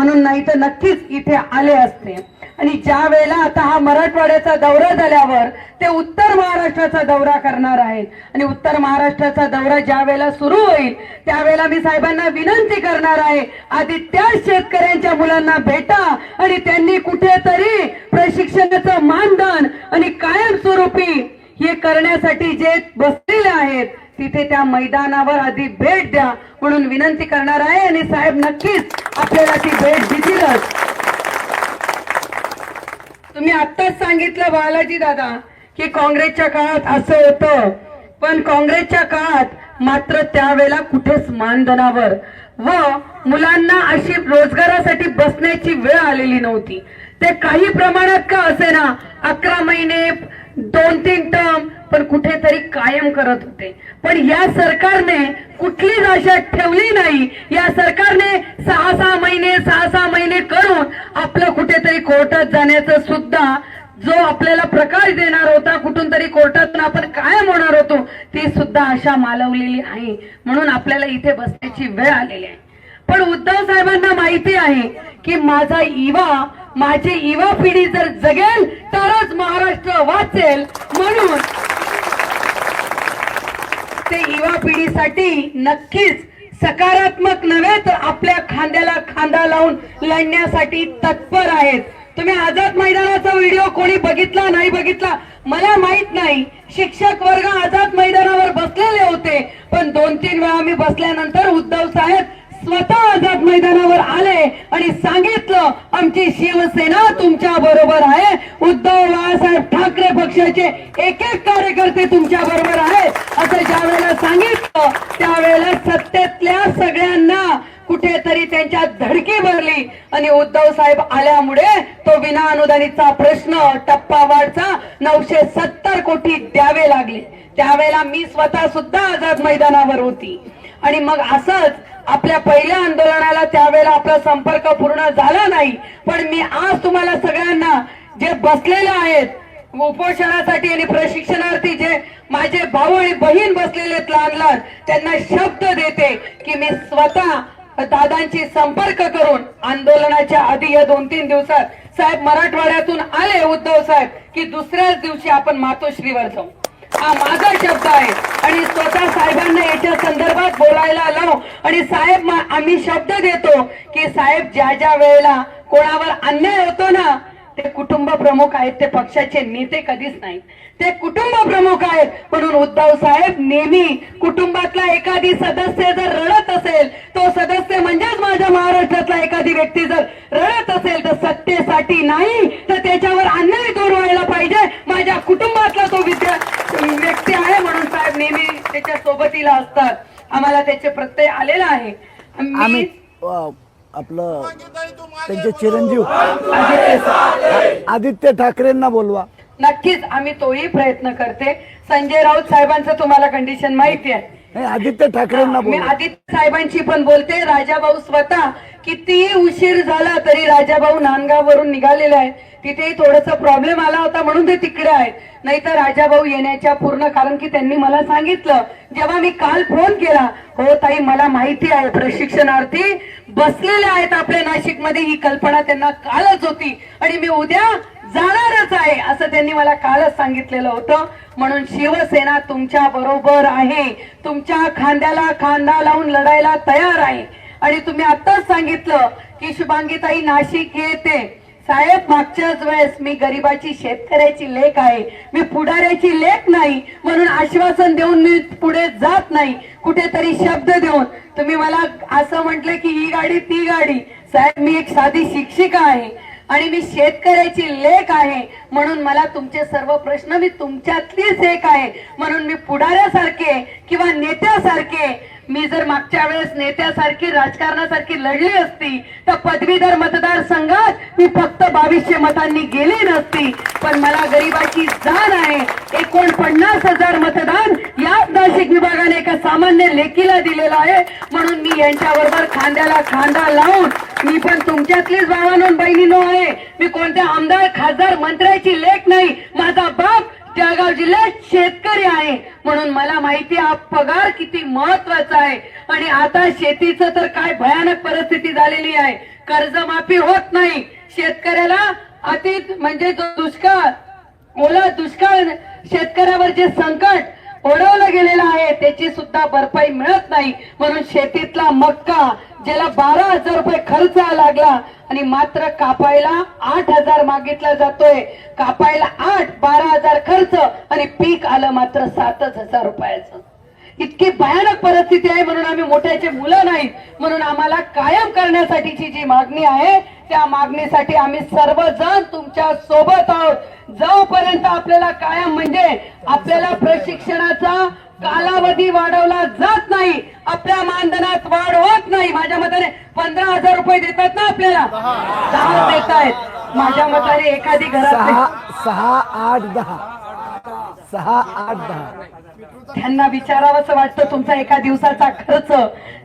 म्हणून नाही तर नक्कीच इथे आले असते. आणि ज्या वेळेला आता हा मराठवाड्याचा दौरा झाल्यावर ते उत्तर महाराष्ट्राचा दौरा करणार आहेत. आणि उत्तर महाराष्ट्राचा दौरा ज्या वेळेला सुरू होईल त्यावेळेला मी साहेबांना विनंती करणार आहे आधी त्या शेतकऱ्यांच्या मुलांना भेटा आणि त्यांनी कुठेतरी प्रशिक्षणाचं मानधन आणि कायमस्वरूपी हे करण्यासाठी जे बसलेले आहेत तिथे त्या मैदानावर आधी भेट द्या म्हणून विनंती करणार आहे आणि साहेब नक्कीच आपल्याला ती भेट दिलीच तुम्ही आत्ताच सांगितलं बालाजी दादा की काँग्रेसच्या काळात असं होतं. पण काँग्रेसच्या काळात मात्र त्यावेळेला कुठेच मानधनावर व मुलांना अशी रोजगारासाठी बसण्याची वेळ आलेली नव्हती. ते काही प्रमाणात का असे ना अकरा महिने दोन तीन टर्म पण कुठेतरी कायम करत होते. पण या सरकारने कुठलीच भाषा ठेवली नाही. या सरकारने सहा सहा महिने सहा सहा महिने करून आपलं कुठेतरी कोर्टात जाण्याचं सुद्धा जो आपल्याला प्रकाश देणार होता कुठून तरी कोर्टातून आपण कायम होणार होतो ती सुद्धा आशा मालवलेली आहे. म्हणून आपल्याला इथे बसण्याची वेळ आलेली आहे. पण उद्धव साहेबांना माहिती आहे की माझा युवा माझी युवा पिढी जर जगेल तरच महाराष्ट्र वाचेल. म्हणून ते युवा पिढीसाठी नक्कीच सकारात्मक नव्हे तर आपल्या खांद्याला खांदा लावून लढण्यासाठी तत्पर आहेत. तुम्ही आझाद मैदानाचा व्हिडिओ कोणी बघितला नाही बघितला? मला माहीत नाही. शिक्षक वर्ग आझाद मैदानावर बसलेले होते. पण दोन तीन वेळा मी बसल्यानंतर उद्धव साहेब स्वतः आझाद मैदानावर आले आणि सांगितलं आमची शिवसेना तुमच्या बरोबर आहे. उद्धव बाळासाहेब ठाकरे पक्षाचे एक एक कार्यकर्ते तुमच्या बरोबर आहेत. असं ज्या वेळेला सांगितलं त्यावेळेला सत्तेतल्या सगळ्यांना कुठेतरी त्यांच्या धडकी भरली. आणि उद्धव साहेब आल्यामुळे तो विना अनुदानितचा प्रश्न टप्पा वाढचा नऊशे सत्तर कोटी द्यावे लागले. त्यावेळेला मी स्वतः सुद्धा आझाद मैदानावर होती. आणि मग असंच आपल्या पहिल्या आंदोलनाला त्यावेळेला आपला संपर्क पूर्ण झाला नाही. पण मी आज तुम्हाला सगळ्यांना जे बसलेले आहेत उपोषणासाठी आणि प्रशिक्षणार्थी जे माझे भाऊ आणि बहीण बसलेले आहेत लहान लहान त्यांना शब्द देते की मी स्वतः दादांची संपर्क करून आंदोलनाच्या आधी या दोन तीन दिवसात साहेब मराठवाड्यातून आले उद्धव साहेब की दुसऱ्याच दिवशी आपण मातोश्रीवर जाऊ. हा माझा शब्द आहे. आणि स्वतः साहेबांना याच्या संदर्भात बोलायला आलो. आणि साहेब आम्ही शब्द देतो की साहेब ज्या ज्या वेळेला कोणावर अन्याय होतो ना ते कुटुंब प्रमुख आहेत ते पक्षाचे नेते कधीच नाहीत. ते कुटुंब प्रमुख आहेत. म्हणून उद्धव साहेब नेहमी कुटुंबातला एखादी सदस्य जर रडत असेल तो सदस्य म्हणजेच माझ्या महाराष्ट्रातला एखादी व्यक्ती जर रडत असेल तर सत्तेसाठी नाही तर त्याच्यावर अन्याय दूर व्हायला पाहिजे. माझ्या कुटुंबातला तो विद्या व्यक्ती आहे म्हणून साहेब नेहमी त्याच्या सोबतीला असतात. आम्हाला त्याचे प्रत्यय आलेला आहे. आम्ही आपलं त्यांचे चिरंजीव. आदित्य ठाकरेंना बोलवा. नक्कीच आम्ही तोही प्रयत्न करते. संजय राऊत साहेबांचं तुम्हाला कंडिशन माहिती आहे. नाही आदित्य ठाकरेंना मी आदित्य साहेबांची पण बोलते. राजाभाऊ स्वतः कितीही उशीर झाला तरी राजाभाऊ नांदगाववरून निघालेले आहेत. तिथेही थोडासा प्रॉब्लेम आला होता म्हणून ते तिकडे आहेत. नाहीतर राजाभाऊ येण्याच्या पूर्ण कारण की त्यांनी मला सांगितलं. जेव्हा मी काल फोन केला हो ताई मला माहिती आहे प्रशिक्षणार्थी बसलेले आहेत आपल्या नाशिकमध्ये. ही कल्पना त्यांना कालच होती आणि मी उद्या जाणारच आहे असं त्यांनी मला कालच सांगितलेलं होतं. म्हणून शिवसेना तुमच्या बरोबर आहे. तुमच्या खांद्याला खांदा लावून लढायला तयार आहे. आणि तुम्ही आत्ताच सांगितलं की शुभांगीताई नाशिक येते. साहेब मागच्याच वेळेस मी गरीबाची शेतकऱ्याची लेख आहे. मी पुढाऱ्याची लेख नाही. म्हणून आश्वासन देऊन मी पुढे जात नाही. कुठेतरी शब्द देऊन. तुम्ही मला असं म्हटलं की ही गाडी ती गाडी. साहेब मी एक साधी शिक्षिका आहे. आणि मी शेतकऱ्याची लेख आहे. म्हणून मला तुमचे सर्व प्रश्न मी तुमच्यातलीच एक आहे. म्हणून मी पुढाऱ्यासारखे किंवा नेत्यासारखे मी जर मागच्या वेळेस नेत्यासारखी राजकारणासारखी लढली असती तर पदवीधर मतदारसंघात मी फक्त बावीसशे मतांनी गेली नसती. पण मला गरीबाची जाण आहे. एकोणपन्नास हजार मतदान याच नाशिक विभागाने एका सामान्य लेखीला दिलेलं आहे. म्हणून मी यांच्याबरोबर खांद्याला खांदा लावून मी पण तुमच्यातलीच भावानो बहिणीनो आहे. मी कोणत्या आमदार खासदार मंत्र्याची लेख नाही. माझा बाप जळगाव जिल्ह्यात शेतकरी आहे. म्हणून मला माहिती हा पगार किती महत्त्वाचा आहे. आणि आता शेतीचं तर काय भयानक परिस्थिती झालेली आहे. कर्जमाफी होत नाही. शेतकऱ्याला अति म्हणजे दुष्काळ ओला दुष्काळ शेतकऱ्यावर जे संकट ओढवलं गेलेलं आहे. त्याची सुद्धा भरपाई मिळत नाही. म्हणून शेतीतला मक्का ज्याला बारा हजार रुपये खर्च लागला आणि मात्र कापायला आठ हजार मागितला जातोय. कापायला आठ बारा हजार खर्च आणि पीक आलं मात्र सातच हजार रुपयाचं. इतकी भयानक परिस्थिती आहे म्हणून आम्ही मोठ्याचे मुलं नाहीत. म्हणून आम्हाला कायम करण्यासाठीची जी मागणी आहे त्या मागणीसाठी आम्ही सर्वजण तुमच्यासोबत आहोत. जोपर्यंत आपल्याला कायम म्हणजे आपल्याला प्रशिक्षणाचा कालावधी वाढवला जात नाही आपल्या मानधनात वाढ होत नाही माझ्या मताने पंधरा हजार रुपये देतात ना आपल्याला? दहा. देत आहेत माझ्या मताने एखादी घरात सहा आठ दहा. सहा आठ दहा. त्यांना विचारावंसं वाटतं तुमचा एका दिवसाचा खर्च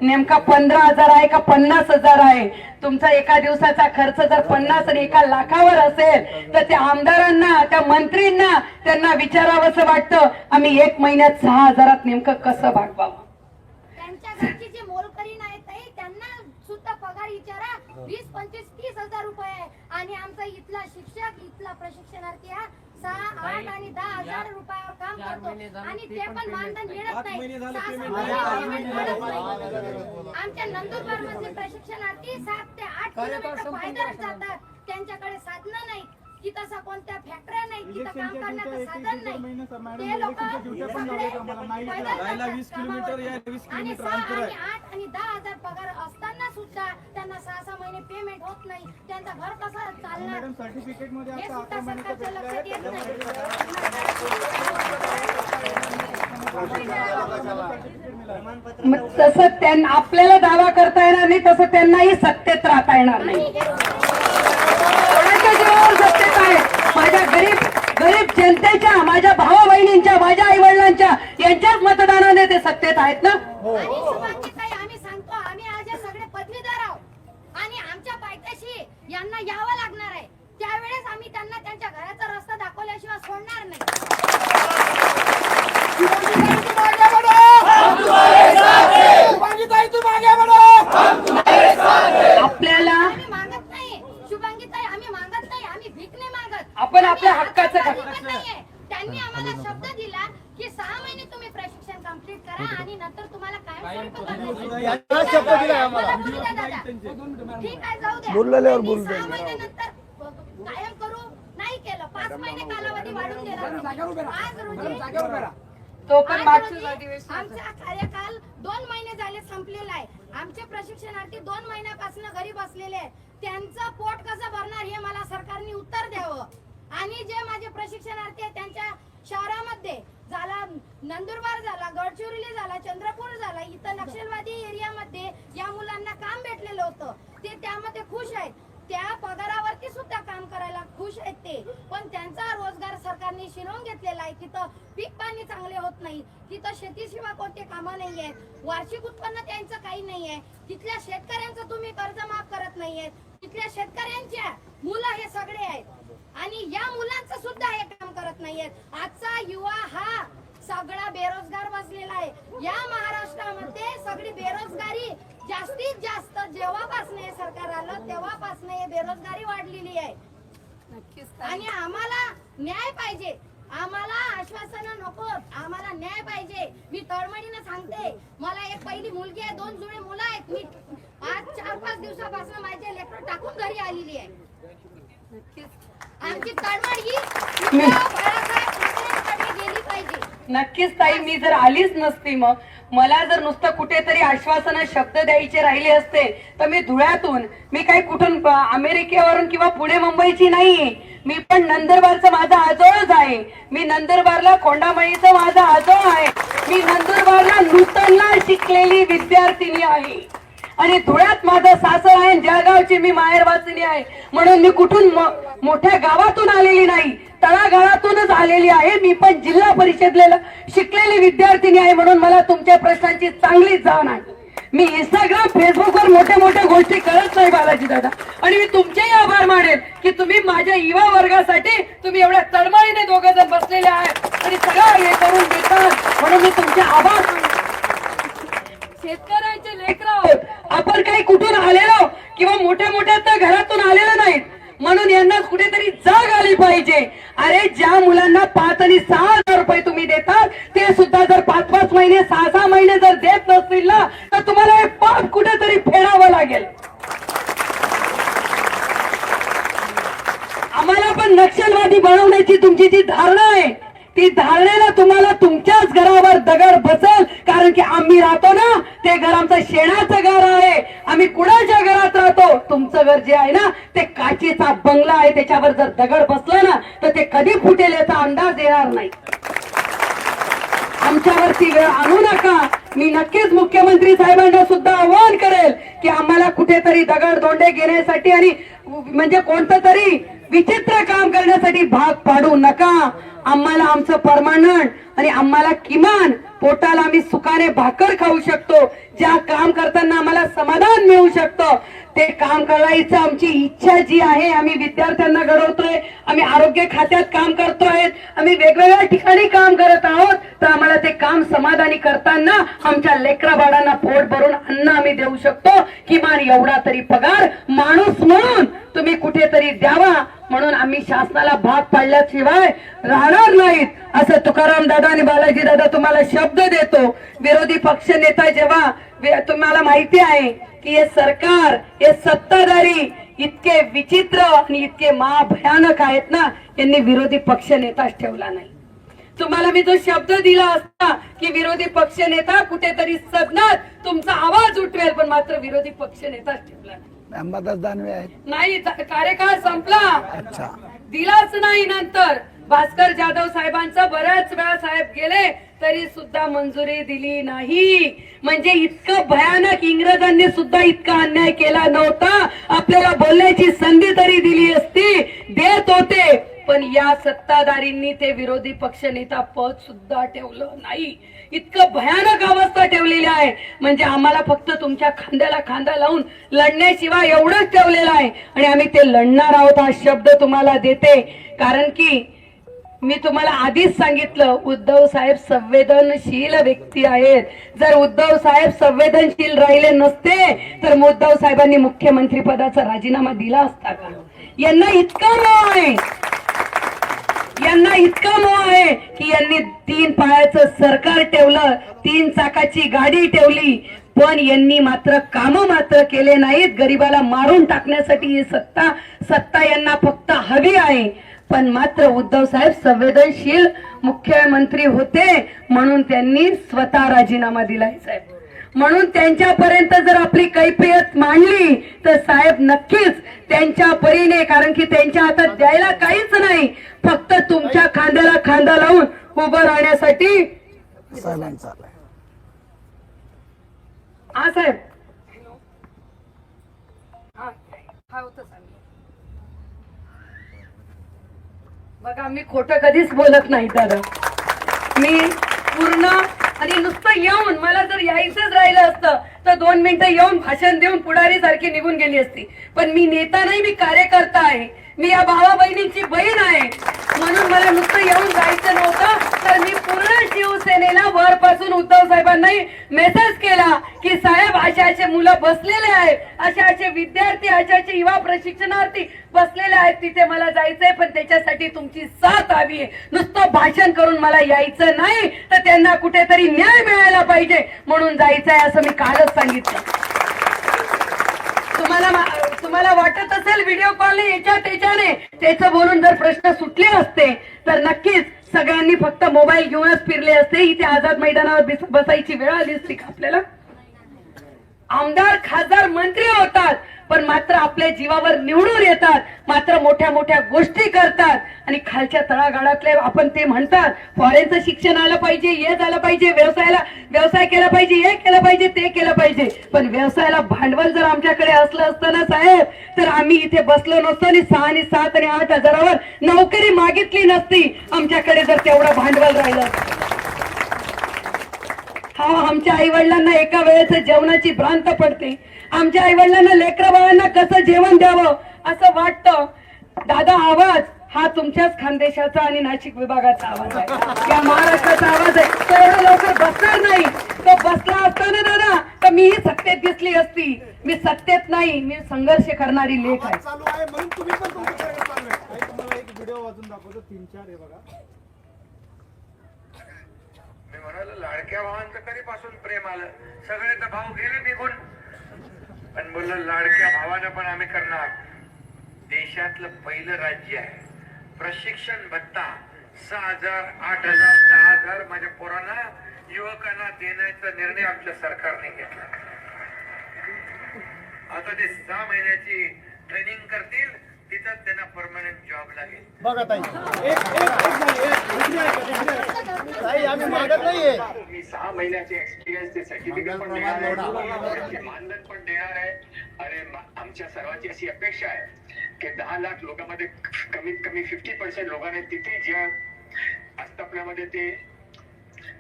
नेमका पंधरा हजार आहे का पन्नास हजार आहे? तुमचा एका दिवसाचा खर्च जर पन्नास आणि एका लाखावर असेल तर त्या आमदारांना त्या मंत्रींना त्यांना विचारावंसं वाटतं आम्ही एक महिन्यात सहा हजारात नेमकं कसं भागवावं? पगार विचारा वीस पंचवीस तीस हजार रुपये आणि आमचा इथला शिक्षक इथला प्रशिक्षणार्थी हा सहा आठ आणि दहा हजार रुपयावर काम करतो. आणि ते पण मानधन मिळत नाही. सहा सहा महिने payment मिळत नाही. आमच्या नंदुरबार मधले प्रशिक्षणार्थी सात ते आठ किलोमीटर पायदळ जातात. त्यांच्याकडे साधनं नाही. की तसा कोणत्या फॅक्टऱ्या नाही तिथं काम करण्याचं साधन नाही. ते लोक जायला 20 किलोमीटर, यायला 20 आणि किलोमीटर सहा अंतर आहे. आणि आठ आणि दहा हजार पगार असताना सुद्धा त्यांना सहा सहा महिने पेमेंट होत नाही. त्यांचा घर कसा चालणार? मॅडम सर्टिफिकेटमध्ये हे सुद्धा सरकारच्या लक्षात येत नाही. मग तसं त्यांना आपल्याला दावा करता येणार नाही तसं त्यांनाही सत्तेत राहता येणार नाही. कोणाच्या जीवावर सत्तेत आहे? माझ्या गरीब गरीब जनतेच्या माझ्या भावा बहिणींच्या माझ्या आई वडिलांच्या यांच्याच मतदानाने ते सत्तेत आहेत ना आणि शुभांगी ताई, आम्ही सांगतो आम्ही आज हे सगळे पदवीधर आहोत आणि आमच्या पायथ्याशी यांना यावं लागणार आहे. त्यावेळेस आम्ही त्यांना त्यांच्या घराचा रस्ता दाखवल्याशिवाय सोडणार नाही. आपल्याला आम्ही मागत नाही. शुभांगी ताई आम्ही मागत नाही. आम्ही भीक नाही मागत. आपण आपल्या हक्काचं. त्यांनी आम्हाला शब्द दिला की सहा महिने तुम्ही प्रशिक्षण कंप्लीट करा आणि नंतर तुम्हाला कायम शब्द दिला मला बोलू द्या दादा. ठीक आहे जाऊ द्या बोललेल्यावर त्यांनी बोलू सहा द्या. महिन्यानंतर कायम करू. नाही केलं. पाच महिने कालावधी वाढून दिला आज रोजी तो पण आमचा कार्यकाल दोन महिने झाले संपलेला आहे. आमचे प्रशिक्षणार्थी दोन महिन्यापासून घरी बसलेले आहेत. त्यांचं पोट कसं भरणार हे मला सरकारने उत्तर द्यावं. आणि जे माझे प्रशिक्षणार्थी आहेत त्यांच्या शहरामध्ये झाला नंदुरबार झाला गडचिरोली झाला चंद्रपूर झाला इथं नक्षलवादी एरियामध्ये या मुलांना काम भेटलेलं होतं. ते त्यामध्ये खुश आहेत. त्या पगारावरती सुद्धा काम करायला खुश आहेत ते. पण त्यांचा रोजगार सरकारने शिरवून घेतलेला आहे. तिथं पीक पाणी चांगले होत नाही. तिथं शेतीशिवाय कोणते कामं नाही आहेत. वार्षिक उत्पन्न त्यांचं काही नाही आहे. तिथल्या शेतकऱ्यांचं तुम्ही कर्ज माफ करत नाहीयेत तिथल्या शेतकऱ्यांच्या मुलं हे सगळे आहेत. आणि या मुलांचं सुद्धा हे काम करत नाहीयेत. आजचा युवा हा सगळा बेरोजगार बसलेला आहे. या महाराष्ट्रामध्ये सगळी बेरोजगारी जास्तीत जास्त जेव्हापासून हे सरकार आलं तेव्हापासून हे बेरोजगारी वाढलेली आहे. आणि आम्हाला न्याय पाहिजे. आम्हाला आश्वासन नको. आम्हाला न्याय पाहिजे. मी तळमळीनं सांगते. मला एक पहिली मुलगी आहे दोन जुळे मुलं आहेत. मी आज चार पाच दिवसापासून माझे लेकर टाकून घरी आलेली आहे. आमची तळमळ ही मी- बाळासाहेब ठाकरेंकडे गेली पाहिजे. नक्कीच ताई मी जर आलीच नसती मग मला जर नुसतं कुठेतरी आश्वासन शब्द द्यायचे राहिले असते तर मी धुळ्यातून मी काही कुठून प- अमेरिकेवरून किंवा पुणे मुंबईची नाही. मी पण नंदुरबारचं माझा आजोळच आहे. मी नंदुरबारला कोंडामळीचं माझा आजोळ आहे. मी नंदुरबारला नूतनला शिकलेली विद्यार्थिनी आहे. आणि धुळ्यात माझं सासर आहे आणि गावची मी माहेरवासिनी आहे. म्हणून मी कुठून मोठ्या गावातून आलेली नाही तळागाळातूनच आलेली आहे. मी पण जिल्हा परिषदेला शिकलेली विद्यार्थिनी आहे म्हणून मला तुमच्या प्रश्नांची चांगली जाण आहे. मी इंस्टाग्राम फेसबुकवर मोठ्या मोठ्या गोष्टी करत नाही बालाजी दादा. आणि मी तुमचेही आभार मानेल की तुम्ही माझ्या युवा वर्गासाठी तुम्ही एवढ्या तळमळीने दोघं जण बसलेले आहेत. आणि सगळं हे करून देतात म्हणून मी तुमचे आभार मानते. शेतकऱ्यांचे लेकर आहोत. आपण काही कुठून आलेलो किंवा मोठ्या मोठ्या तर घरातून आलेलो नाहीत. म्हणून यांना कुठेतरी जाग आली पाहिजे. अरे ज्या मुलांना पाच आणि सहा हजार रुपये तुम्ही देतात ते सुद्धा जर पाच पाच महिने सहा सहा महिने जर देत नसतील ना तर तुम्हाला हे पाप कुठेतरी फेडावं लागेल. आम्हाला पण नक्षलवादी बनवण्याची तुमची जी धारणा आहे ती धारणेला तुम्हाला तुमच्याच घरावर दगड बसल कारण की आम्ही राहतो ना ते घर आमचं शेणाचं घर आहे. आम्ही कुणाच्या घरात राहतो? तुमचं घर जे आहे ना ते काचेचा बंगला आहे. त्याच्यावर जर दगड बसला ना तर ते कधी फुटेल याचा अंदाज येणार नाही. आमच्यावरती वेळ आणू नका. मी नक्कीच मुख्यमंत्री साहेबांना सुद्धा आवाहन करेल की आम्हाला कुठेतरी दगड दोंडे घेण्यासाठी आणि म्हणजे कोणतं तरी विचित्र काम करण्यासाठी भाग पाडू नका. आम्हाला आमचं परमानंट आणि आम्हाला किमान पोटाला आम्ही सुखाने भाकर खाऊ शकतो. ज्या काम करताना आम्हाला समाधान मिळू शकतं. ते काम करायचं आमची इच्छा जी आहे आम्ही विद्यार्थ्यांना घडवतोय आम्ही आरोग्य खात्यात काम करतोय आम्ही वेगवेगळ्या ठिकाणी काम करत आहोत तर आम्हाला ते काम समाधानी करताना आमच्या लेकरा बाळांना पोट भरून अन्न आम्ही देऊ शकतो. किमान एवढा तरी पगार माणूस म्हणून तुम्ही कुठेतरी द्यावा. म्हणून आम्ही शासनाला भाग पाडल्याशिवाय राहणार नाहीत. असं तुकाराम दादा आणि बालाजी दादा तुम्हाला शब्द देतो. विरोधी पक्ष नेता जेव्हा तुम्हाला माहिती आहे की हे सरकार हे सत्ताधारी इतके विचित्र आणि इतके महाभयानक आहेत ना यांनी विरोधी पक्ष नेताच ठेवला नाही. तुम्हाला मी जो शब्द दिला असता की विरोधी पक्ष नेता कुठेतरी सदनात तुमचा आवाज उठवेल पण मात्र विरोधी पक्ष नेताच ठेवला नाही. अंबादास दानवे आहेत. नाही कार्यकाळ संपला. अच्छा. दिलाच नाही नंतर. भास्कर जाधव साहेबांचा बऱ्याच वेळा साहेब गेले तरी सुद्धा मंजुरी दिली नाही. म्हणजे इतकं भयानक इंग्रजांनी सुद्धा इतका अन्याय केला नव्हता. आपल्याला बोलण्याची संधी तरी दिली असती. देत होते. पण या सत्ताधारींनी ते विरोधी पक्षनेता पद सुद्धा ठेवलं नाही. इतकं भयानक अवस्था ठेवलेली आहे. म्हणजे आम्हाला फक्त तुमच्या खांद्याला खांदा लावून लढण्याशिवाय एवढंच ठेवलेलं आहे. आणि आम्ही ते लढणार आहोत हा शब्द तुम्हाला देते. कारण की मी तुम्हाला आधीच सांगितलं उद्धव साहेब संवेदनशील व्यक्ती आहेत. जर उद्धव साहेब संवेदनशील राहिले नसते तर उद्धव साहेबांनी मुख्यमंत्री पदाचा राजीनामा दिला असता का? यांना इतका नाव आहे. यांना इतका मोह आहे की यांनी तीन पायाचं सरकार ठेवलं तीन चाकाची गाडी ठेवली पण यांनी मात्र काम मात्र केले नाहीत. गरिबाला मारून टाकण्यासाठी ही सत्ता सत्ता यांना फक्त हवी आहे. पण मात्र उद्धव साहेब संवेदनशील मुख्यमंत्री होते म्हणून त्यांनी स्वतः राजीनामा दिलाय साहेब. म्हणून त्यांच्यापर्यंत जर आपली कैफियत मांडली तर साहेब नक्कीच त्यांच्या परीने कारण की त्यांच्या हातात द्यायला काहीच नाही फक्त तुमच्या खांद्याला खांदा लावून उभं राहण्यासाठी. हा साहेब हा, हा होतं साहेब. बघा मी खोटं कधीच बोलत नाही दादा मी पूर्ण आणि नुसतं येऊन मला जर यायचंच राहिलं असतं तर दोन मिनिटं येऊन भाषण देऊन पुढारी सारखी निघून गेली असती. पण मी नेता नाही मी कार्यकर्ता आहे. मी या भावा बहिणींची बहीण आहे. म्हणून मला नुसतं येऊन जायचं नव्हतं. तर मी पूर्ण शिवसेनेला वरपासून उद्धव साहेबांनाही मेसेज केला की साहेब अशा असे मुलं बसलेले आहेत. अशा असे विद्यार्थी अशा असे युवा प्रशिक्षणार्थी बसलेले आहेत. तिथे मला जायचंय पण त्याच्यासाठी तुमची साथ हवी आहे. नुसतं भाषण करून मला यायचं नाही. तर त्यांना कुठेतरी न्याय मिळायला पाहिजे. म्हणून जायचंय असं मी कालच सांगितलं. तुम्हाला तुम्हाला वाटत असेल व्हिडिओ कॉलने याच्या त्याच्याने त्याचं बोलून जर प्रश्न सुटले असते तर नक्कीच सगळ्यांनी फक्त मोबाईल घेऊनच फिरले असते. इथे आझाद मैदानावर बसायची वेळ आली असती का आपल्याला? आमदार खासदार मंत्री होतात. पण मात्र आपल्या जीवावर निवडून येतात. मात्र मोठ्या मोठ्या गोष्टी करतात. आणि खालच्या तळागाळातले आपण ते म्हणतात फॉरेनचं शिक्षण आलं पाहिजे हे झालं पाहिजे व्यवसायाला व्यवसाय केला पाहिजे हे केलं पाहिजे ते केलं पाहिजे. पण व्यवसायाला भांडवल जर आमच्याकडे असलं असतं ना साहेब तर आम्ही इथे बसलो नसतो आणि सहा आणि सात आणि आठ हजारावर नोकरी मागितली नसती. आमच्याकडे जर तेवढं भांडवल राहिलं. हा आमच्या आई वडिलांना एका वेळेचं जेवणाची भ्रांत पडते. आमच्या आई वडिलांना लेकरा बाळांना कसं जेवण द्यावं असं वाटतं. दादा आवाज हा तुमच्याच खानदेशाचा आणि नाशिक विभागाचा आवाज आहे. या महाराष्ट्राचा आवाज आहे. तो एवढा लवकर बसणार नाही. तो बसला असताना दादा तर मीही सत्तेत दिसली असती. मी सत्तेत नाही मी संघर्ष करणारी लेख आहे. चालू आहे म्हणून तुम्ही पण तुमचं एक व्हिडिओ वाजून दाखवतो. तीन चार हे बघा. मी म्हणालो लाडक्या भावांचं कधीपासून प्रेम आलं? सगळे तर भाऊ गेले निघून. पण बोललं लाडक्या भावानं पण आम्ही करणार. देशातलं पहिलं राज्य आहे. प्रशिक्षण भत्ता सहा हजार आठ हजार दहा हजार माझ्या पोरांना युवकांना देण्याचा निर्णय आमच्या सरकारने घेतला. आता ते सहा महिन्याची ट्रेनिंग करतील. तिथं त्यांना परमनंट जॉब लागेल बघा ताई एक एक एक झाली, एक. दुसरी आहे का? दुसरी आहे का? ताई आम्ही मागत नाहीये मी सहा महिन्याचे एक्सपिरियन्स ते सर्टिफिकेट पण देणार आहे मानधन पण देणार आहे अरे मा- आमच्या सर्वांची अशी अपेक्षा आहे की दहा लाख लोकांमध्ये कमीत कमी फिफ्टी पर्सेंट लोकांनी तिथे ज्या आस्थापनामध्ये ते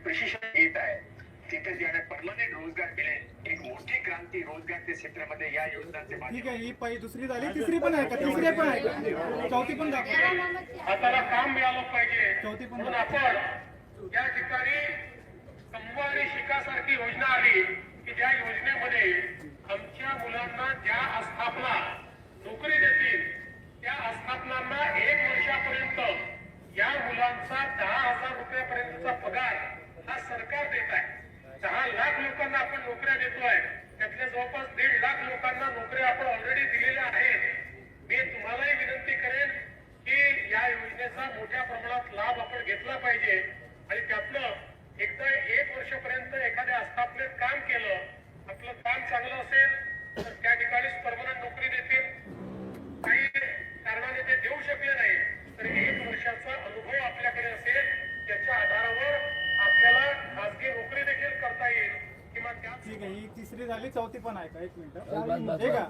प्रशिक्षण घेत आहे परमनंट रोजगार मिळेल एक मोठी क्रांती रोजगारच्या क्षेत्रामध्ये या योजनांचे ठीक आहे ही पहिली दुसरी झाली तिसरी पण आहे का? तिसरी पण आहे का? चौथी पण दाखव. हाताला काम मिळालं पाहिजे. चौथी पण. आपण या ठिकाणी संभू आणि शिकासारखी योजना आली की ज्या योजनेमध्ये आमच्या मुलांना ज्या आस्थापना नोकरी देतील त्या आस्थापनांना एक वर्षापर्यंत या मुलांचा दहा हजार रुपयापर्यंतचा पगार हा सरकार देत आहे. दहा लाख लोकांना आपण नोकऱ्या देतोय. त्यातल्या जवळपास दीड लाख लोकांना नोकऱ्या आपण ऑलरेडी दिलेल्या आहेत. मी तुम्हालाही विनंती करेन की या योजनेचा मोठ्या प्रमाणात लाभ आपण घेतला पाहिजे. आणि त्यातलं एकदा एक वर्षपर्यंत एखाद्या आस्थापनेत काम केलं आपलं काम चांगलं असेल तर त्या ठिकाणीच परमनंट नोकरी देतील काही कारणाने ते देऊ शकले नाही तर एक वर्षाचा अनुभव आपल्याकडे असेल त्याच्या आधारावर आपल्याला खासगी नोकरी देखील करता येईल किंवा त्याच ठीक आहे ही तिसरी झाली चौथी पण आहे का? एक मिनिट. हे का?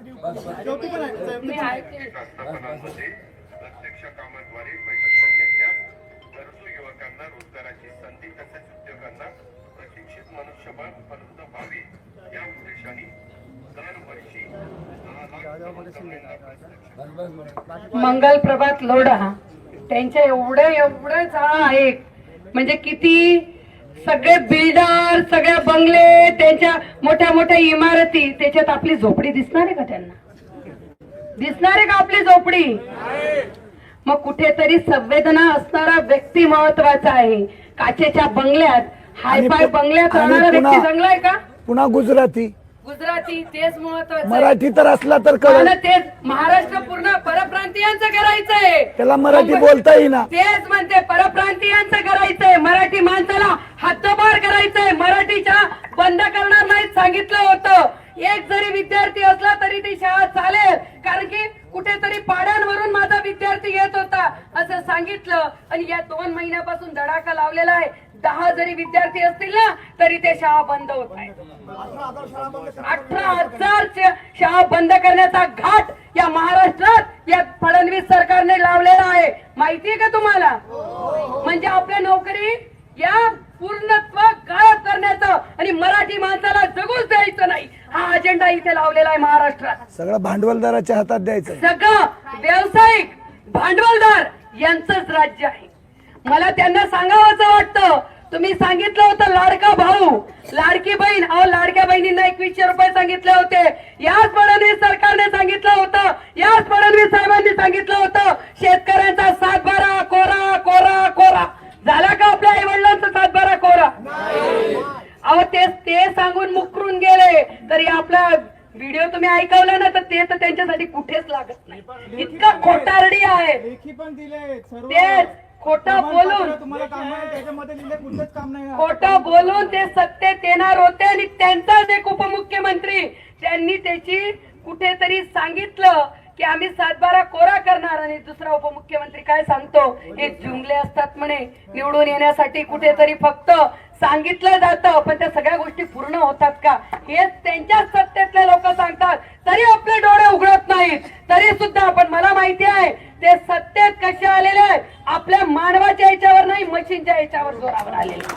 चौथी पण आहे का? चौथी पण आहे का? प्रत्यक्ष कामाद्वारे प्रशिक्षण घेतल्यास गरजू युवकांना रोजगाराची संधी तसेच उद्योगांना प्रशिक्षित मनुष्यबळ उपलब्ध व्हावे या उद्देशाने दरवर्षी दहा लाख तरुणांना प्रशिक्षण मंगल प्रभात लोढा. त्यांच्या एवढं एवढं जाळं आहे. म्हणजे किती सगळे बिल्डर सगळे बंगले त्यांच्या मोठ्या मोठ्या इमारती त्याच्यात आपली झोपडी दिसणार आहे का त्यांना? दिसणार आहे का आपली झोपडी? मग कुठेतरी संवेदना असणारा व्यक्ती महत्त्वाचा आहे. काचेच्या बंगल्यात हायफाय बंगल्यात राहणारा व्यक्ती चांगला आहे का? पुन्हा गुजराती. गुजराती तेच महत्वाचं. मराठी तर असला तर मला तेच महाराष्ट्र पूर्ण परप्रांतीयांचं करायचंय त्याला मराठी बोलता येईना तेच म्हणते परप्रांतीयांचं करायचंय. मराठी माणसाला हद्दपार करायचंय. मराठीच्या बंद करणार नाहीत सांगितलं होतं. एक जरी विद्यार्थी असला तरी ती शाळा चालेल. कारण की कुठेतरी पाड्यांवरून माझा विद्यार्थी येत होता असं सांगितलं. आणि या दोन महिन्यापासून धडाका लावलेला आहे. दहा जरी विद्यार्थी असतील ना तरी ते शाळा बंद होत आहे. अठरा हजार शाळा बंद करण्याचा घाट या महाराष्ट्रात या फडणवीस सरकारने लावलेला आहे. माहितीये का तुम्हाला? म्हणजे आपल्या नोकरी या पूर्णत्व गायब करण्याचं आणि मराठी माणसाला जगूच द्यायचं नाही. हा अजेंडा इथे लावलेला आहे महाराष्ट्रात. सगळं भांडवलदाराच्या हातात द्यायचं. सगळं व्यावसायिक भांडवलदार यांचंच राज्य आहे. मला त्यांना सांगावंसं वाटतं तुम्ही सांगितलं होतं लाडका भाऊ लाडकी बहीण. अहो लाडक्या बहिणींना एकवीसशे रुपये सांगितले होते. याच फडणवीस सरकारने सांगितलं होतं. याच फडणवीस साहेबांनी सांगितलं होतं. शेतकऱ्यांचा सातबारा कोरा कोरा कोरा. झाला का आपल्या आई वडिलांचा सातबारा कोरा? अहो ते ते सांगून मुकरून गेले. तरी आपला व्हिडिओ तुम्ही ऐकवला ना तर ते तर त्यांच्यासाठी कुठेच लागत नाही. इतकं खोटारडी आहे. तेच. खोटं बोलून प्रमाणपत्र तुम्हाला काम आहे त्याच्यामध्ये लिहिले कुठेच काम नाही ना. खोटं बोलून ते सत्तेत येणार होते आणि त्यांचाच एक उपमुख्यमंत्री त्यांनी त्याची कुठेतरी सांगितलं की आम्ही सातबारा कोरा करणार आणि दुसरा उपमुख्यमंत्री काय सांगतो? हे जुमले असतात म्हणे. निवडून येण्यासाठी कुठेतरी फक्त सांगितलं जातं पण त्या सगळ्या गोष्टी पूर्ण होतात का? हेच त्यांच्याच सत्तेतले लोक सांगतात. तरी आपले डोळे उघडत नाहीत. तरी सुद्धा पण मला माहिती आहे ते सत्तेत कसे आलेले आहेत? आपल्या मानवाच्या याच्यावर नाही मशीनच्या याच्यावर जोरावर आलेले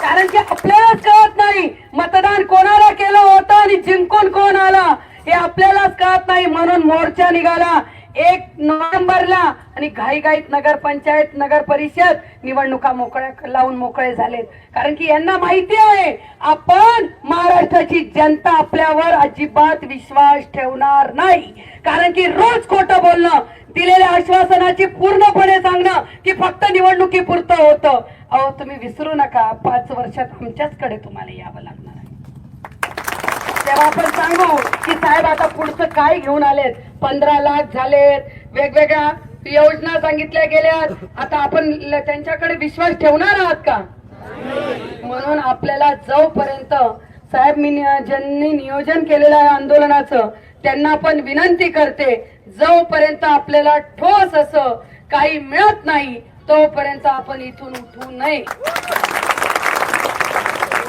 कारण की आपल्यालाच कळत नाही मतदान कोणाला केलं होतं आणि जिंकून कोण आला हे आपल्यालाच कळत नाही. म्हणून मोर्चा निघाला. एक नोव्हेंबरला आणि घाईघाईत नगर पंचायत नगर परिषद निवडणुका मोकळ्या लावून मोकळे झालेत. कारण की यांना माहिती आहे आपण महाराष्ट्राची जनता आपल्यावर अजिबात विश्वास ठेवणार नाही. कारण की रोज खोटं बोलणं दिलेल्या आश्वासनाची पूर्णपणे सांगणं की फक्त निवडणुकीपुरतं होतं. अहो तुम्ही विसरू नका पाच वर्षात आमच्याचकडे तुम्हाला यावं लागतं. तेव्हा आपण सांगू की साहेब आता पुढचं काय घेऊन आलेत? पंधरा लाख झालेत. वेगवेगळ्या योजना सांगितल्या गेल्यात. आता आपण त्यांच्याकडे विश्वास ठेवणार आहात का? म्हणून आपल्याला जोपर्यंत साहेब मी ज्यांनी नियोजन केलेलं आहे आंदोलनाचं त्यांना पण विनंती करते जोपर्यंत आपल्याला ठोस असं काही मिळत नाही तोपर्यंत आपण इथून उठू नये.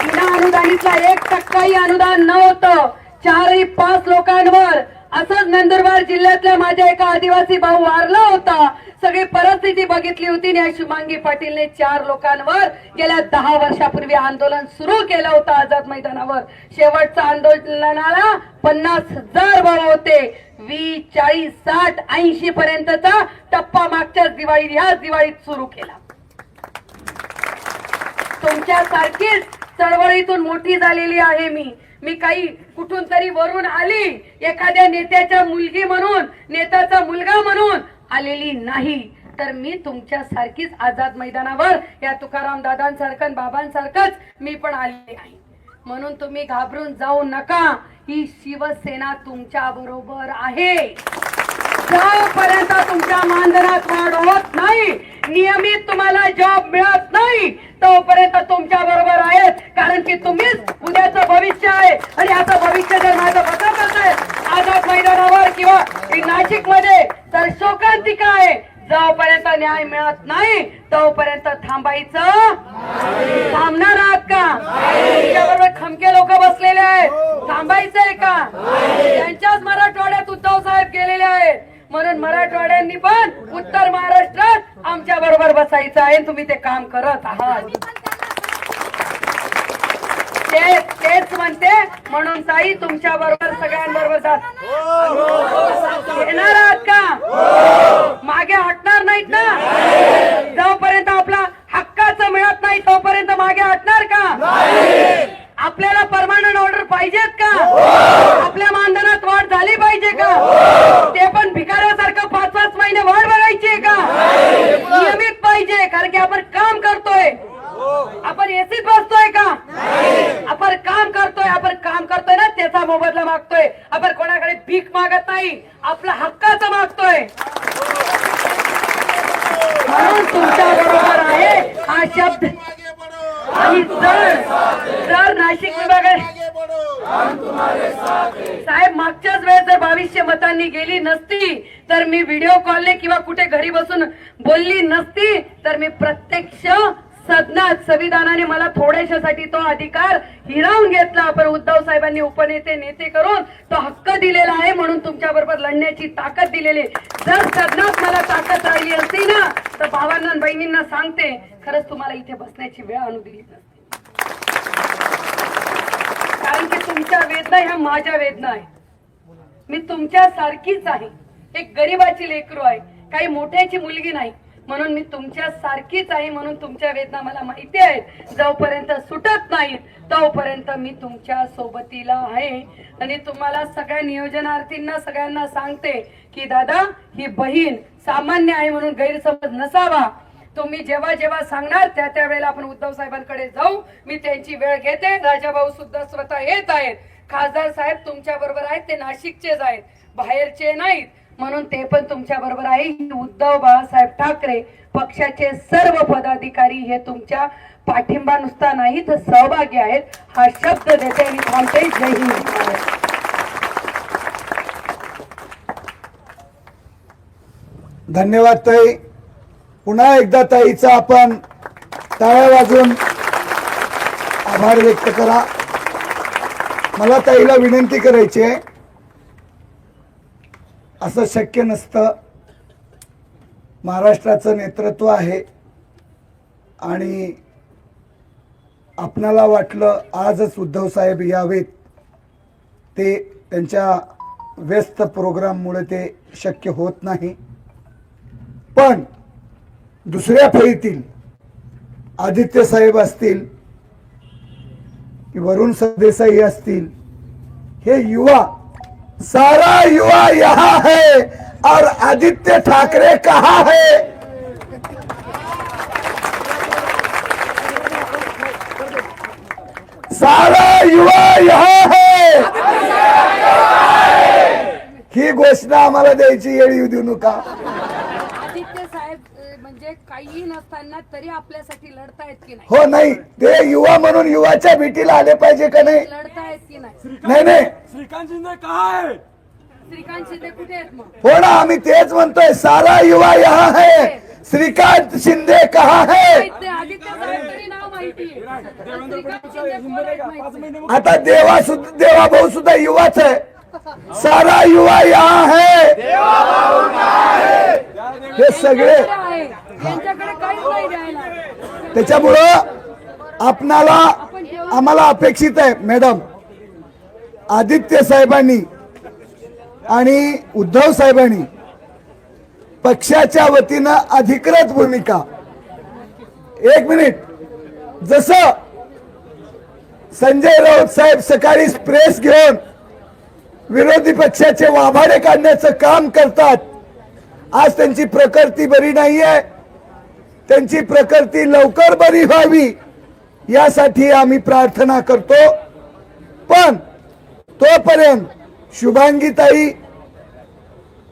विना एक टक्काही अनुदान नव्हतं चारही पाच लोकांवर असंच नंदुरबार जिल्ह्यातल्या माझ्या एका आदिवासी भाऊ वारला होता. सगळी परिस्थिती बघितली होती आणि या शुभांगी पाटीलने चार लोकांवर गेल्या दहा वर्षापूर्वी आंदोलन सुरू केलं होतं आझाद मैदानावर. शेवटचा आंदोलनाला पन्नास हजार भाव होते. वीस चाळीस साठ ऐंशी पर्यंतचा टप्पा मागच्याच दिवाळीत ह्याच दिवाळीत सुरू केला. तुमच्यासारखीच चळवळीतून मोठी झालेली आहे मी. मी काही कुठून तरी वरून आली. एखाद्या नेत्याच्या मुलगी म्हणून नेत्याचा मुलगा म्हणून आलेली नाही. तर मी तुमच्या सारखीच आझाद मैदानावर या तुकाराम दादांसारखं बाबांसारखंच मी पण आलेली आहे. म्हणून तुम्ही घाबरून जाऊ नका. ही शिवसेना तुमच्या बरोबर आहे. जोपर्यंत तुमच्या मानधनात वाढ होत नाही. नियमित तुम्हाला जॉब मिळत नाही तोपर्यंत तुमच्या बरोबर आहेत. कारण की तुम्हीच उद्याचं भविष्य आहे. आणि आता भविष्य जर माझं बदलत असेल आझाद मैदानावर किंवा नाशिकमध्ये तर शोकांतिका आहे. जोपर्यंत न्याय मिळत नाही तोपर्यंत थांबायचं थांबणार आहात का? तुमच्याबरोबर खमके लोक बसलेले आहेत. थांबायचंय का? त्यांच्याच मराठवाड्यात उद्धव साहेब गेलेले आहेत. म्हणून मराठवाड्यांनी पण उत्तर महाराष्ट्रात आमच्या बरोबर बसायचं आहे तुम्ही ते काम करत आहात. तेच म्हणते म्हणून ताई तुमच्या बरोबर सगळ्यांबरोबर जात येणार आहात का? मागे हटणार नाहीत ना? जोपर्यंत आपला हक्काचं मिळत नाही तोपर्यंत मागे हटणार का? आपल्याला परमानंट ऑर्डर पाहिजेत का? आपल्या मानधनात वाढ झाली पाहिजे का? पाहिजे का? नियमित पाहिजे कारण की आपण काम करतोय. आपण एसीत बसतोय का? आपण काम करतोय आपण काम करतोय ना त्याचा मोबदला मागतोय. आपण कोणाकडे भीक मागत नाही आपला हक्काचं मागतोय. म्हणून तुमच्या बरोबर आहे हा शब्द. आणि जर जर नाशिक विभागात साहेब मागच्याच वेळेस जर बावीसशे मतांनी गेली नसती तर मी व्हिडिओ कॉलने किंवा कुठे घरी बसून बोलली नसती तर मी प्रत्यक्ष सदनात संविधानाने मला थोड्याशासाठी तो अधिकार हिरावून घेतला. पण उद्धव साहेबांनी उपनेते नेते करून तो हक्क दिलेला आहे म्हणून तुमच्या बरोबर लढण्याची ताकद दिलेली जर सदनात मला ताकद राहिली असती ना तर भावांना बहिणींना सांगते खरंच तुम्हाला इथे बसण्याची वेळ आणू दिली नसती कारण की तुमच्या वेदना ह्या माझ्या वेदना आहे. मी तुमच्या सारखीच आहे. एक गरीबाची लेकरू आहे. काही मोठ्याची मुलगी नाही. म्हणून मी तुमच्या सारखीच आहे म्हणून तुमच्या वेदना मला माहिती आहेत. जोपर्यंत सुटत नाही तोपर्यंत मी तुमच्या सोबतीला आहे. आणि तुम्हाला सगळ्या नियोजनार्थींना सगळ्यांना सांगते की दादा ही बहीण सामान्य आहे म्हणून गैरसमज नसावा. तुम्ही जेव्हा जेव्हा सांगणार त्या त्या वेळेला आपण उद्धव साहेबांकडे जाऊ. मी त्यांची वेळ घेते. राजाभाऊ सुद्धा स्वतः येत आहेत. खासदार साहेब तुमच्या बरोबर आहेत. ते नाशिकचेच आहेत. बाहेरचे नाहीत. म्हणून ते पण तुमच्या बरोबर आहे. उद्धव बाळासाहेब ठाकरे पक्षाचे सर्व पदाधिकारी हे तुमच्या पाठिंबा नुसता नाही तर सहभागी आहेत. हा शब्द देते आणि थांबते. जय हिंद. धन्यवाद ताई. पुन्हा एकदा ताईचा आपण टाळ्या वाजून आभार व्यक्त करा. मला ताईला विनंती करायची आहे. असं शक्य नसतं. महाराष्ट्राचं नेतृत्व आहे. आणि आपणाला वाटलं आजच उद्धव साहेब यावेत. ते त्यांच्या व्यस्त प्रोग्राममुळे ते शक्य होत नाही. पण दुसऱ्या फळीतील आदित्य साहेब असतील की वरुण सरदेसाई असतील हे युवा सारा युवा यहाँ है और आदित्य ठाकरे कहा है? सारा युवा यहाँ है। ही घोषणा आम्हाला द्यायची येळी येऊ देऊ नका आदित्य साहेब अ, म्हणजे काही नसताना तरी आपल्यासाठी लढतायत की नाही? हो नाही. ते युवा म्हणून युवाच्या भेटीला आले पाहिजे का नाही? लढतायत की नाही? नाही नाही. श्रीकांत शिंदे कहा है श्रीकांत शिंदे कुठे आहेत मग? हो ना आम्ही तेच म्हणतोय. सारा युवा यहाँ है. श्रीकांत शिंदे कहा है? माहीत नाही, आदित्य साहेब तरी नाव माहिती श्रीकांत शिंदे कोण आहेत माहीत नाही. आता देवा सुद्धा देवा भाऊ सुद्धा युवाच आहे. सारा युवा यहाँ है। हे सगळे त्याच्यामुळं आपणाला आम्हाला अपेक्षित आहे मॅडम. आदित्य साहेबांनी आणि उद्धव साहेबांनी पक्षाच्या वतीनं अधिकृत भूमिका. एक मिनिट. जसं संजय राऊत साहेब सकाळी प्रेस घेऊन विरोधी पक्षाचे वाभाडे काढण्याचं काम करतात. आज त्यांची प्रकृती बरी नाहीये. त्यांची प्रकृती लवकर बरी व्हावी यासाठी आम्ही प्रार्थना करतो. पण तोपर्यंत शुभांगीताई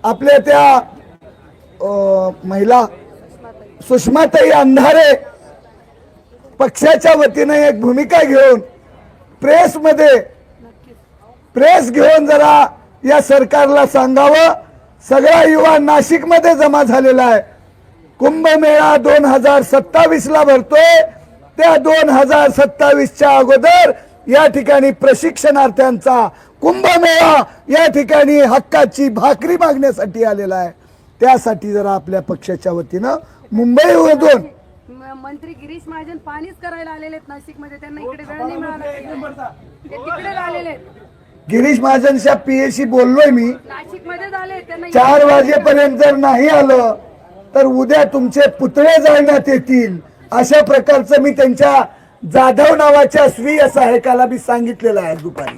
आपल्या त्या अं, महिला सुषमाताई अंधारे पक्षाच्या वतीने एक भूमिका घेऊन प्रेसमध्ये प्रेस घेऊन जरा या सरकारला सांगावं. सगळा युवा नाशिकमध्ये जमा झालेला आहे. कुंभमेळा दोन हजार सत्तावीसला भरतोय. त्या दोन हजार सत्तावीसच्या अगोदर या ठिकाणी प्रशिक्षणार्थ्यांचा कुंभमेळा या ठिकाणी हक्काची भाकरी मागण्यासाठी आलेला आहे. त्यासाठी जरा आपल्या पक्षाच्या वतीनं मुंबईमधून म- मंत्री गिरीश महाजन पाणीच करायला आलेले आहेत नाशिकमध्ये. त्यांना इकडे वेळ नाही मिळाला. ते तिकडे आलेले आहेत. गिरीश महाजनच्या पीएशी बोललोय मी. नाशिकमध्ये झाले त्यांना चार वाजेपर्यंत जर नाही आलं तर उद्या तुमचे पुतळे जाळण्यात येतील. अशा प्रकारचं मी त्यांच्या जाधव नावाच्या स्वीय सहायकाला मी सांगितलेलं आहे दुपारी.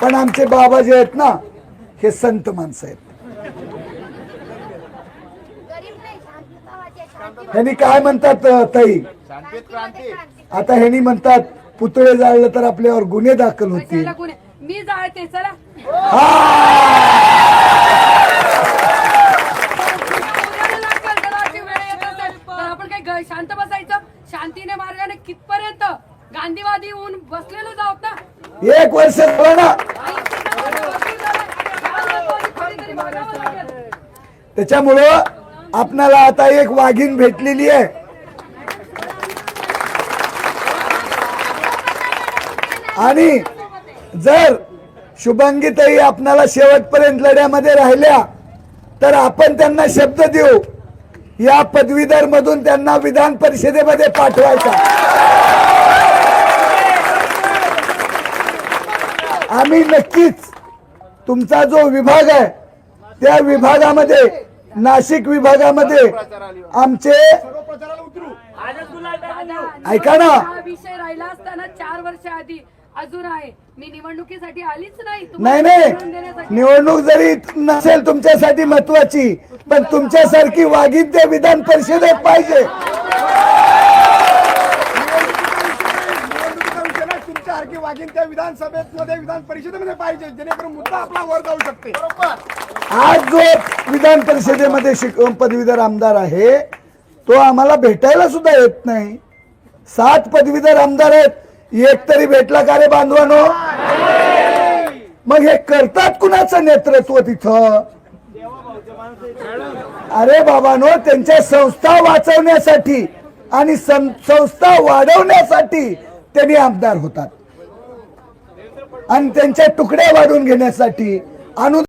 पण आमचे बाबा जे आहेत ना हे संत माणसं आहेत. ह्यांनी काय म्हणतात ताई? आता ह्यांनी म्हणतात पुतळे जाळलं तर आपल्यावर गुन्हे दाखल होतील. कोणी मी जाळते चला. आपण शांत बसायचं. शांतीने मार्गाने कितपर्यंत गांधीवादी होऊन बसलेलो जाऊत ना एक वर्ष ना. त्याच्यामुळं आपणाला आता एक वाघीण भेटलेली आहे. आणि जर शुभांगीताई आपणाला शेवटपर्यंत लढ्यामध्ये राहिल्या तर आपण त्यांना शब्द देऊ. या पदवीधर मधून त्यांना विधान परिषदेमध्ये पाठवायचा. आम्ही नक्कीच तुमचा जो विभाग आहे त्या विभागामध्ये नाशिक विभागामध्ये आमचे प्रचाराला उतरू. दादा, ऐका ना. हा विषय राहिला असताना चार वर्ष आधी. अजून आहे. मी निवडणुकीसाठी आलीच नाही. नाही. निवडणूक जरी नसेल तुमच्यासाठी महत्वाची पण तुमच्यासारखी वागिद्य विधान परिषदेत पाहिजे. तुमच्यासारखी विधानसभेत मध्ये विधान परिषदेमध्ये पाहिजे जेणेकरून मुद्दा आपला वर जाऊ शकते. आज जो विधान परिषदेमध्ये शिक पदवीधर आमदार आहे तो आम्हाला भेटायला सुद्धा येत नाही. सात पदवीधर आमदार आहेत. एक तरी भेटला का रे बांधवानो? मग हे करतात कुणाचं नेतृत्व तिथं? अरे बाबानो त्यांच्या संस्था वाचवण्यासाठी आणि संस्था वाढवण्यासाठी त्यांनी आमदार होतात. आणि त्यांच्या तुकड्या वाढून घेण्यासाठी अनुदान